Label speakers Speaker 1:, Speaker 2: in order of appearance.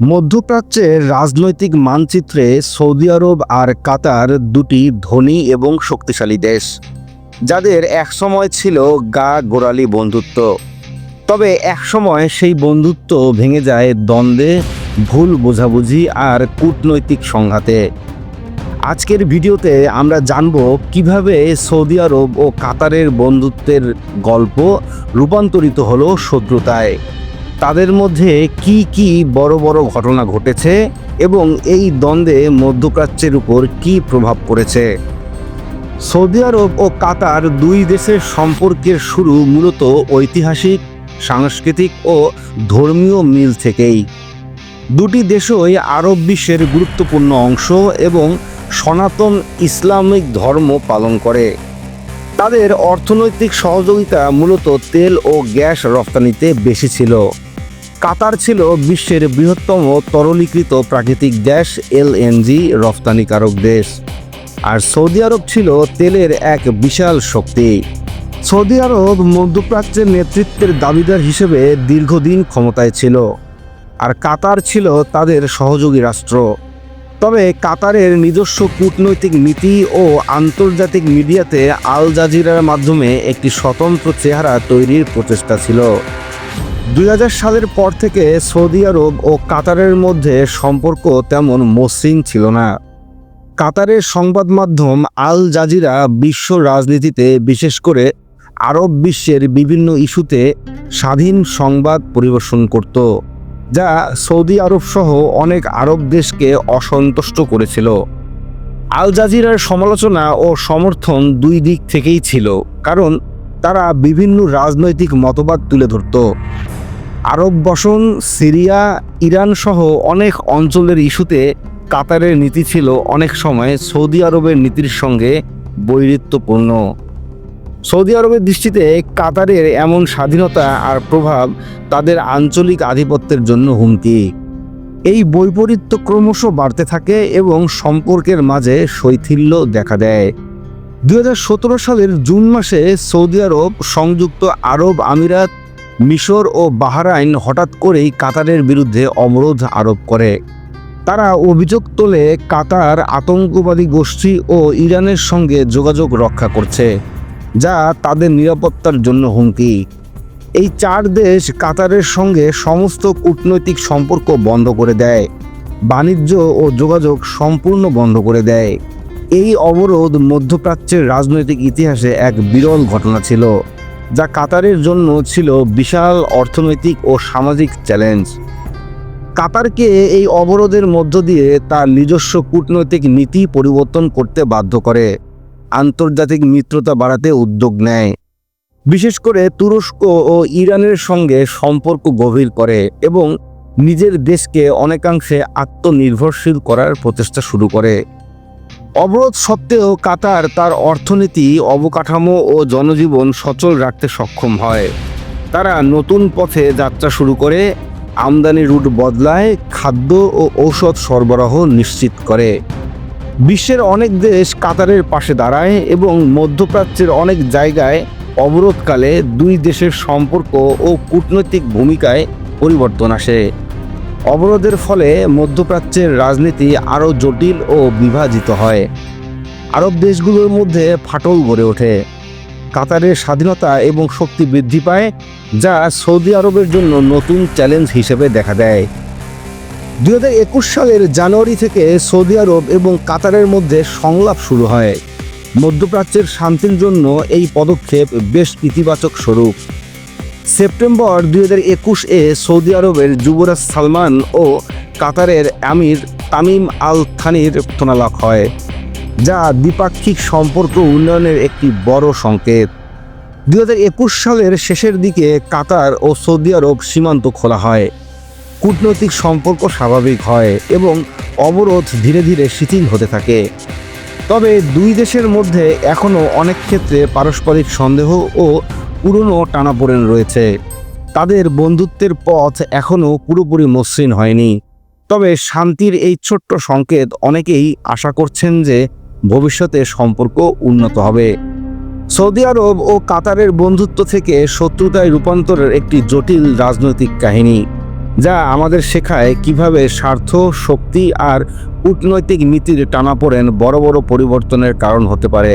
Speaker 1: মধ্যপ্রাচ্যের রাজনৈতিক মানচিত্রে সৌদি আরব আর কাতার দুটি ধনী এবং শক্তিশালী দেশ, যাদের একসময় ছিল গা গোড়ালি বন্ধুত্ব। তবে একসময় সেই বন্ধুত্ব ভেঙে যায় দ্বন্দ্বে, ভুল বোঝাবুঝি আর কূটনৈতিক সংঘাতে। আজকের ভিডিওতে আমরা জানব কীভাবে সৌদি আরব ও কাতারের বন্ধুত্বের গল্প রূপান্তরিত হলো শত্রুতায়। তাদের মধ্যে কি কি বড় বড় ঘটনা ঘটেছে এবং এই দ্বন্দ্বে মধ্যপ্রাচ্যের উপর কি প্রভাব পড়েছে? সৌদি আরব ও কাতার দুই দেশের সম্পর্কের শুরু মূলত ঐতিহাসিক, সাংস্কৃতিক ও ধর্মীয় মিল থেকেই। দুটি দেশই আরব বিশ্বের গুরুত্বপূর্ণ অংশ এবং সনাতন ইসলামিক ধর্ম পালন করে। তাদের অর্থনৈতিক সহযোগিতা মূলত তেল ও গ্যাস রপ্তানিতে বেশি ছিল। কাতার ছিল বিশ্বের বৃহত্তম তরলীকৃত প্রাকৃতিক গ্যাস এলএনজি রপ্তানিকারক দেশ। আর সৌদি আরব ছিল তেলের এক বিশাল শক্তি। সৌদি আরব মধ্যপ্রাচ্যের নেতৃত্বের দাবিদার হিসেবে দীর্ঘদিন ক্ষমতায় ছিল। আর কাতার ছিল তাদের সহযোগী রাষ্ট্র। তবে কাতারের নিজস্ব কূটনৈতিক নীতি ও আন্তর্জাতিক মিডিয়াতে আল জাজিরার মাধ্যমে একটি স্বতন্ত্র চেহারা তৈরির প্রচেষ্টা ছিল। দুই হাজার সালের পর থেকে সৌদি আরব ও কাতারের মধ্যে সম্পর্ক তেমন মসৃণ ছিল না। কাতারের সংবাদ মাধ্যম আল জাজিরা বিশ্ব রাজনীতিতে বিশেষ করে আরব বিশ্বের বিভিন্ন ইস্যুতে স্বাধীন সংবাদ পরিবেশন করত, যা সৌদি আরব সহ অনেক আরব দেশকে অসন্তুষ্ট করেছিল। আল জাজিরার সমালোচনা ও সমর্থন দুই দিক থেকেই ছিল, কারণ তারা বিভিন্ন রাজনৈতিক মতবাদ তুলে ধরত। আরব বসন, সিরিয়া, ইরান সহ অনেক অঞ্চলের ইস্যুতে কাতারের নীতি ছিল অনেক সময় সৌদি আরবের নীতির সঙ্গে বৈরিত্যপূর্ণ। সৌদি আরবের দৃষ্টিতে কাতারের এমন স্বাধীনতা আর প্রভাব তাদের আঞ্চলিক আধিপত্যের জন্য হুমকি। এই বৈপরীত্য ক্রমশ বাড়তে থাকে এবং সম্পর্কের মাঝে শৈথিল্য দেখা দেয়। দু হাজার সতেরো সালের জুন মাসে সৌদি আরব সংযুক্ত আরব আমিরাত মিশর ও বাহরাইন হঠাৎ করেই কাতারের বিরুদ্ধে অবরোধ আরোপ করে। তারা অভিযোগ তোলে, কাতার আতঙ্কবাদী গোষ্ঠী ও ইরানের সঙ্গে যোগাযোগ রক্ষা করছে, যা তাদের নিরাপত্তার জন্য হুমকি। এই চার দেশ কাতারের সঙ্গে সমস্ত কূটনৈতিক সম্পর্ক বন্ধ করে দেয়, বাণিজ্য ও যোগাযোগ সম্পূর্ণ বন্ধ করে দেয়। এই অবরোধ মধ্যপ্রাচ্যের রাজনৈতিক ইতিহাসে এক বিরল ঘটনা ছিল। যা কাতারের জন্য ছিল বিশাল অর্থনৈতিক ও সামাজিক চ্যালেঞ্জ। কাতারকে এই অবরোধের মধ্য দিয়ে তার নিজস্ব কূটনৈতিক নীতি পরিবর্তন করতে বাধ্য করে। আন্তর্জাতিক মিত্রতা বাড়াতে উদ্যোগ নেয়। বিশেষ করে তুরস্ক ও ইরানের সঙ্গে সম্পর্ক গভীর করে এবং নিজের দেশকে অনেকাংশে আত্মনির্ভরশীল করার প্রচেষ্টা শুরু করে। অবরোধ সত্ত্বেও কাতার তার অর্থনীতি, অবকাঠামো ও জনজীবন সচল রাখতে সক্ষম হয়। তারা নতুন পথে যাত্রা শুরু করে, আমদানি রুট বদলায়, খাদ্য ও ঔষধ সরবরাহ নিশ্চিত করে। বিশ্বের অনেক দেশ কাতারের পাশে দাঁড়ায় এবং মধ্যপ্রাচ্যের অনেক জায়গায় অবরোধকালে দুই দেশের সম্পর্ক ও কূটনৈতিক ভূমিকায় পরিবর্তন আসে। অবরোধের ফলে মধ্যপ্রাচ্যের রাজনীতি আরও জটিল ও বিভাজিত হয়। আরব দেশগুলোর মধ্যে ফাটল গড়ে ওঠে। কাতারের স্বাধীনতা এবং শক্তি বৃদ্ধি পায়, যা সৌদি আরবের জন্য নতুন চ্যালেঞ্জ হিসেবে দেখা দেয়। হাজার একুশ সালের জানুয়ারি থেকে সৌদি আরব এবং কাতারের মধ্যে সংলাপ শুরু হয়। মধ্যপ্রাচ্যের শান্তির জন্য এই পদক্ষেপ বেশ ইতিবাচক স্বরূপ। সেপ্টেম্বর দুই হাজার একুশ এ সৌদি আরবের যুবরাজ সালমান ও কাতারের আমির তামিম আল থানির তোনালাক হয়, যা দ্বিপাক্ষিক সম্পর্ক উন্নয়নের একটি বড় সংকেত। দুই হাজার একুশ সালের শেষের দিকে কাতার ও সৌদি আরব সীমান্ত খোলা হয়। কূটনৈতিক সম্পর্ক স্বাভাবিক হয় এবং অবরোধ ধীরে ধীরে শিথিল হতে থাকে। তবে দুই দেশের মধ্যে এখনও অনেক ক্ষেত্রে পারস্পরিক সন্দেহ ও পুরনো টানাপোড়েন রয়েছে। তাদের বন্ধুত্বের পথ এখনও পুরোপুরি মসৃণ হয়নি। তবে শান্তির এই ছোট্ট সংকেত অনেকেই আশা করছেন যে ভবিষ্যতে সম্পর্ক উন্নত হবে। সৌদি আরব ও কাতারের বন্ধুত্ব থেকে শত্রুতায় রূপান্তরের একটি জটিল রাজনৈতিক কাহিনী, যা আমাদের শেখায় কীভাবে স্বার্থ, শক্তি আর কূটনৈতিক নীতির টানাপোড়েন বড় বড় পরিবর্তনের কারণ হতে পারে।